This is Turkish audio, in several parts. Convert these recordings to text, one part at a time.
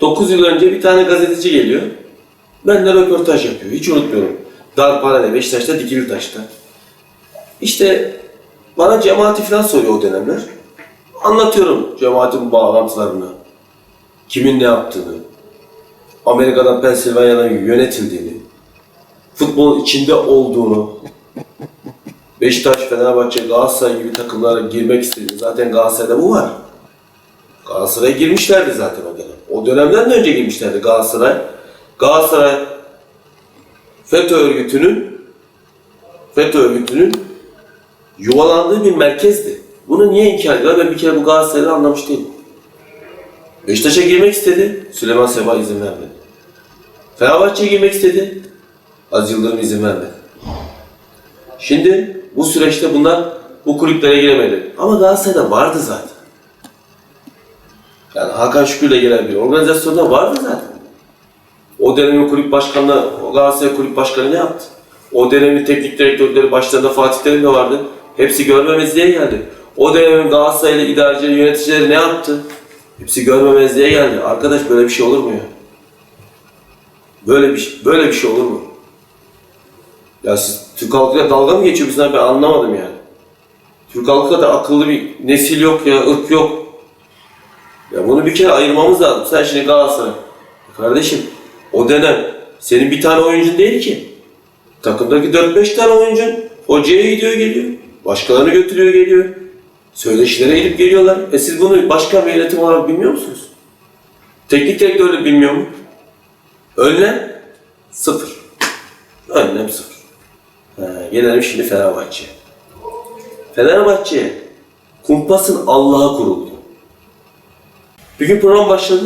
9 yıl önce bir tane gazeteci geliyor. Benimle röportaj yapıyor. Hiç unutmuyorum. Darphane'de, Beşiktaş'ta, Dikilitaş'ta. İşte bana cemaati falan soruyor o dönemler. Anlatıyorum cemaatin bağlantılarını. Kimin ne yaptığını. Amerika'dan Pensilvanya'dan yönetildiğini. Futbolun içinde olduğunu. Beşiktaş, Fenerbahçe, Galatasaray gibi takımlara girmek istediğini. Zaten Galatasaray'da bu var. Galatasaray'a girmişlerdi zaten o dönem. O dönemden de önce girmişlerdi Galatasaray. Galatasaray FETÖ örgütünün FETÖ örgütünün yuvalandığı bir merkezdi. Bunu niye inkar ediyorlar? Ben bir kere bu Galatasaray'ı anlamış değilim. Beşiktaş'a girmek istedi. Süleyman Seba izin vermedi. Fenerbahçe'ye girmek istedi. Aziz Yıldırım izin vermedi. Şimdi bu süreçte bunlar bu kulüplere giremedi. Ama Galatasaray'da vardı zaten. Yani Hakan Şükür'le gelen bir organizasyonda vardı zaten. O dönemin kulüp başkanı, Galatasaray kulüp başkanı ne yaptı? O dönemin teknik direktörleri başlarında Fatih Terim de vardı. Hepsi görmemezliğe geldi. O dönemin Galatasaraylı idarecileri, yöneticileri ne yaptı? Hepsi görmemezliğe geldi. Arkadaş böyle bir şey olur mu ya? Böyle bir şey, böyle bir şey olur mu? Ya siz Türk halkıyla dalga mı geçiyorsunuz? Ben anlamadım yani. Türk halkı kadar akıllı bir nesil yok ya, ırk yok. Ya bunu bir kere ayırmamız lazım. Sen şimdi Galatasaray. Kardeşim o dönem senin bir tane oyuncun değil ki. Takımdaki 4-5 tane oyuncun hocaya gidiyor geliyor. Başkalarını götürüyor geliyor. Söyleşilere gidip geliyorlar. E siz bunu başkan ve yönetim olarak bilmiyor musunuz? Teknik direktör de bilmiyor mu? Önlem sıfır. Önlem sıfır. Ha, gelelim şimdi Fenerbahçe'ye. Fenerbahçe kumpasın Allah'a kuruldu. Bir gün program başladı.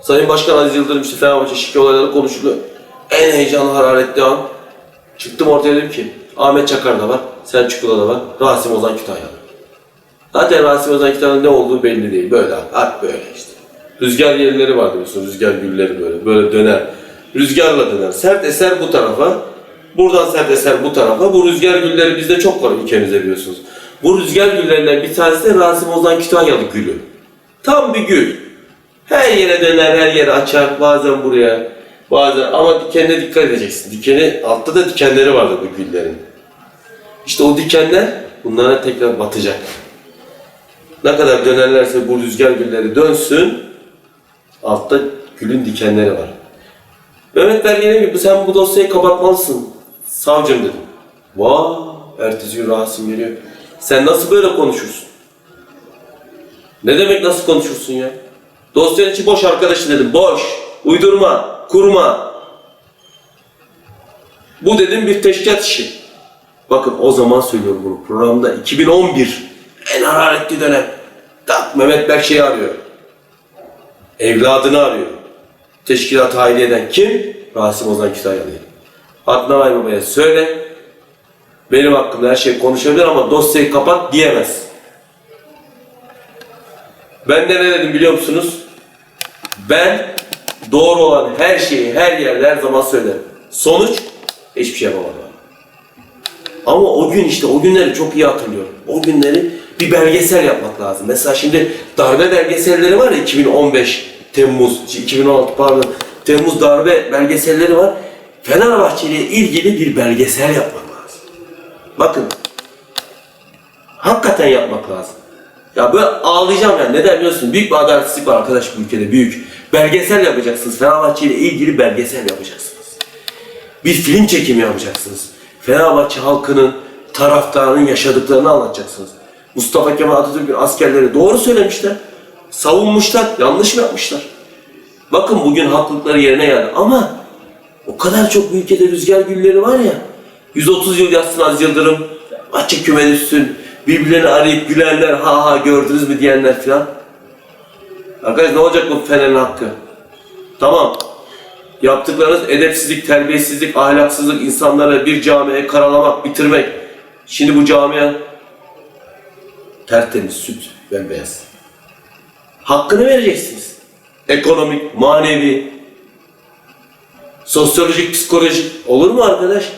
Sayın Başkan Aziz Yıldırım işte Fenerbahçe şike olayları konuşuluyor. En heyecanlı hararetli an. Çıktım ortaya dedim ki Ahmet Çakar da var, Selçuklu da var, Rasim Ozan Kütahyalı. Zaten Rasim Ozan Kütahyalı'nın ne olduğu belli değil. Böyle abi, böyle işte. Rüzgar yerleri var biliyorsun, rüzgar gülleri böyle, böyle döner. Rüzgarla döner. Sert eser bu tarafa, buradan sert eser bu tarafa. Bu rüzgar gülleri bizde çok var ülkemizde biliyorsunuz. Bu rüzgar güllerinden bir tanesi de Rasim Ozan Kütahyalı gülü. Tam bir gül. Her yere döner, her yere açar. Bazen buraya, bazen ama dikenine dikkat edeceksin. Dikeni, altta da dikenleri vardır bu güllerin. İşte o dikenler bunlara tekrar batacak. Ne kadar dönerlerse bu rüzgar gülleri dönsün, altta gülün dikenleri var. Mehmet Bergen'e gibi sen bu dosyayı kapatmalısın. Savcım dedim. Vay, ertesi gün Rasim geliyor. Sen nasıl böyle konuşursun? Ne demek nasıl konuşursun ya? Dosyanın içi boş arkadaşım dedim. Boş. Uydurma. Kurma. Bu dedim bir teşkilat işi. Bakın o zaman söylüyorum bunu. Programda 2011 en hararetli dönem. Tak Mehmet Berkşe'yi arıyor. Evladını arıyor. Teşkilat hayli eden kim? Rasim Ozan Kütahyalı. Adnan Aybaba'ya söyle. Benim hakkımda her şey konuşabilir ama dosyayı kapat diyemez. Ben de ne dedim biliyor musunuz? Ben doğru olan her şeyi her yerde her zaman söylerim. Sonuç hiçbir şey yapamadım. Ama o gün işte o günleri çok iyi hatırlıyorum. O günleri bir belgesel yapmak lazım. Mesela şimdi darbe belgeselleri var ya 2015 Temmuz, 2016 pardon Temmuz darbe belgeselleri var. Fenerbahçe ile ilgili bir belgesel yapmak lazım. Bakın hakikaten yapmak lazım. Ya böyle ağlayacağım yani. Neden biliyorsun? Büyük bir adaletsizlik var arkadaş bu ülkede. Büyük. Belgesel yapacaksınız. Fenerbahçe ile ilgili belgesel yapacaksınız. Bir film çekimi yapacaksınız. Fenerbahçe halkının, taraftarının yaşadıklarını anlatacaksınız. Mustafa Kemal Atatürk'ün askerleri doğru söylemişler. Savunmuşlar. Yanlış mı yapmışlar? Bakın bugün haklılıkları yerine geldi. Ama o kadar çok bu ülkede rüzgar gülleri var ya. 130 yıl yatsın Aziz Yıldırım. Açık küme düşsün. Birbirlerini arayıp gülenler ha ha gördünüz mü diyenler filan. Arkadaş ne olacak bu Fener'in hakkı? Tamam. Yaptıklarınız edepsizlik, terbiyesizlik, ahlaksızlık, insanları bir camiye karalamak, bitirmek. Şimdi bu camiye tertemiz, süt, bembeyaz. Hakkını vereceksiniz. Ekonomik, manevi, sosyolojik, psikolojik. Olur mu arkadaş?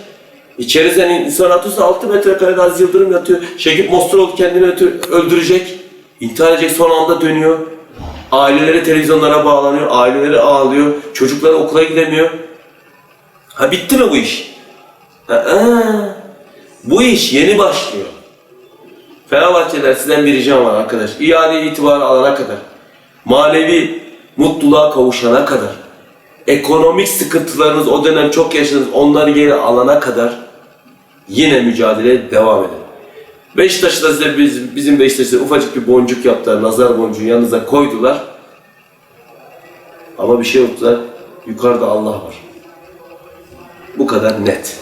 İçerisinden insan atıyorsa 6 metrekare Aziz Yıldırım yatıyor. Şekip Mostrol kendini öldürecek. intihar edecek son anda dönüyor. Aileleri televizyonlara bağlanıyor, aileleri ağlıyor, çocukları okula gidemiyor. Ha bitti mi bu iş? Ha, aa, bu iş yeni başlıyor. Fenerbahçeler sizden bir ricam var arkadaş. İade itibarı alana kadar, manevi mutluluğa kavuşana kadar, ekonomik sıkıntılarınız o dönem çok yaşadınız onları geri alana kadar yine mücadeleye devam edin. Beşiktaş'ta size biz, bizim Beşiktaş'ta ufacık bir boncuk yaptılar, nazar boncuğu yanınıza koydular. Ama bir şey yoktular, yukarıda Allah var. Bu kadar net.